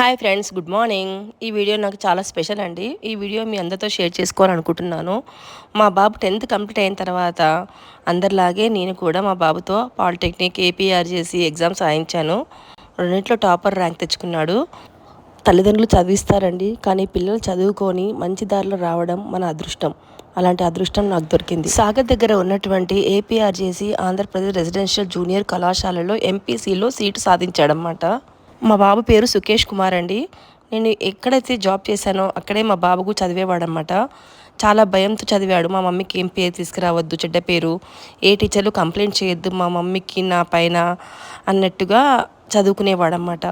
Hi friends good morning ఈ video నాకు చాలా స్పెషల్ అండి. ఈ వీడియో మీ అందరితో షేర్ చేసుకోవాలనుకుంటున్నాను. మా బాబు టెన్త్ కంప్లీట్ అయిన తర్వాత అందరిలాగే నేను కూడా మా బాబుతో పాలిటెక్నిక్ ఏపీఆర్ చేసి ఎగ్జామ్స్ రాయించాను. రెండింటిలో టాపర్ ర్యాంక్ తెచ్చుకున్నాడు. తల్లిదండ్రులు చదివిస్తారండి కానీ పిల్లలు చదువుకొని మంచి దారిలో రావడం మన అదృష్టం. అలాంటి అదృష్టం నాకు దొరికింది. సాగర్ దగ్గర ఉన్నటువంటి ఏపీఆర్జేసి ఆంధ్రప్రదేశ్ రెసిడెన్షియల్ జూనియర్ కళాశాలలో ఎంపీసీలో సీటు సాధించాడనమాట మా బాబు పేరు సుకేష్ కుమార్ అండి. నేను ఎక్కడైతే జాబ్ చేశానో అక్కడే మా బాబుకు చదివేవాడు అనమాట చాలా భయంతో చదివాడు. మా మమ్మీకి ఏం పేరు తీసుకురావద్దు చెడ్డ పేరు. ఏ టీచర్లు కంప్లైంట్ చేయొద్దు మా మమ్మీకి నా పైన అన్నట్టుగా చదువుకునేవాడనమాట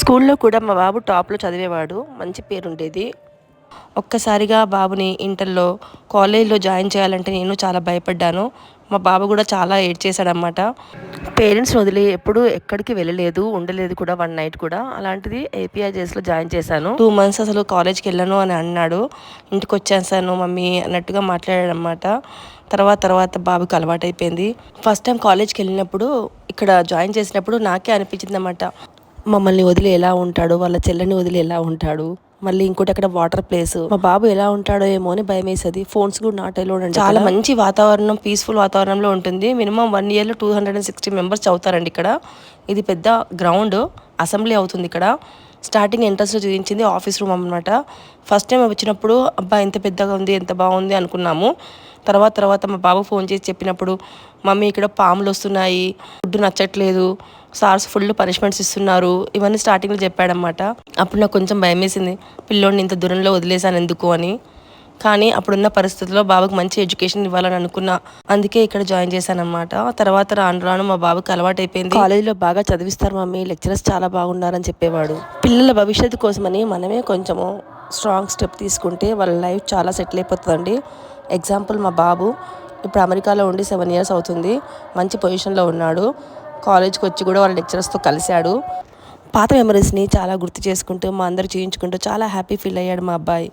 స్కూల్లో కూడా మా బాబు టాప్లో చదివేవాడు. మంచి పేరు ఉండేది ఒక్కసారిగా బాబుని ఇంటర్లో కాలేజ్లో జాయిన్ చేయాలంటే నేను చాలా భయపడ్డాను. మా బాబు కూడా చాలా ఏడ్చేశాడనమాట పేరెంట్స్ని వదిలి ఎప్పుడు ఎక్కడికి వెళ్ళలేదు ఉండలేదు కూడా వన్ నైట్ కూడా. అలాంటిది ఏపీఐజెస్లో జాయిన్ చేశాను. టూ మంత్స్ అసలు కాలేజ్కి వెళ్ళను అని అన్నాడు. ఇంటికి వచ్చేసాను మమ్మీ అన్నట్టుగా మాట్లాడాడనమాట తర్వాత తర్వాత బాబుకి అలవాటైపోయింది. ఫస్ట్ టైం కాలేజ్కి వెళ్ళినప్పుడు ఇక్కడ జాయిన్ చేసినప్పుడు నాకే అనిపించింది అనమాట మమ్మల్ని వదిలి ఎలా ఉంటాడు? వాళ్ళ చెల్లెని వదిలి ఎలా ఉంటాడు? మళ్ళీ ఇంకోటి అక్కడ వాటర్ ప్లేస్. మా బాబు ఎలా ఉంటాడో ఏమో అని భయం వేసేది ఫోన్స్ కూడా నాట్ అలౌడ్ అండి చాలా మంచి వాతావరణం పీస్ఫుల్ వాతావరణంలో ఉంటుంది. మినిమం వన్ ఇయర్లో two hundred and sixty members చదువుతారండి ఇక్కడ. ఇది పెద్ద గ్రౌండ్ అసెంబ్లీ అవుతుంది ఇక్కడ. స్టార్టింగ్ ఎంట్రన్స్లో చూపించింది ఆఫీస్ రూమ్ అనమాట ఫస్ట్ టైం వచ్చినప్పుడు అబ్బా ఎంత పెద్దగా ఉంది ఎంత బాగుంది అనుకున్నాము. తర్వాత తర్వాత మా బాబు ఫోన్ చేసి చెప్పినప్పుడు మమ్మీ ఇక్కడ పాములు వస్తున్నాయి. ఫుడ్ నచ్చట్లేదు. సార్స్ ఫుల్ పనిష్మెంట్స్ ఇస్తున్నారు. ఇవన్నీ స్టార్టింగ్లో చెప్పాడనమాట అప్పుడు నాకు కొంచెం భయం వేసింది పిల్లోడిని ఇంత దూరంలో వదిలేశాను ఎందుకు అని. కానీ అప్పుడున్న పరిస్థితుల్లో బాబుకి మంచి ఎడ్యుకేషన్ ఇవ్వాలని అనుకున్నా. అందుకే ఇక్కడ జాయిన్ చేశాను అనమాట తర్వాత రాను రాను మా బాబుకి అలవాటు అయిపోయింది. కాలేజీలో బాగా చదివిస్తారు మమ్మీ. లెక్చరర్స్ చాలా బాగున్నారని చెప్పేవాడు. పిల్లల భవిష్యత్తు కోసమని మనమే కొంచెము స్ట్రాంగ్ స్టెప్ తీసుకుంటే వాళ్ళ లైఫ్ చాలా సెటిల్ అయిపోతుందండి. ఎగ్జాంపుల్ మా బాబు ఇప్పుడు అమెరికాలో ఉండి సెవెన్ ఇయర్స్ అవుతుంది. మంచి పొజిషన్లో ఉన్నాడు. కాలేజ్కి వచ్చి కూడా వాళ్ళ లెక్చరర్స్తో కలిశాడు. పాత మెమరీస్ని చాలా గుర్తు చేసుకుంటూ మా అందరు చేయించుకుంటూ చాలా హ్యాపీ ఫీల్ అయ్యాడు మా అబ్బాయి.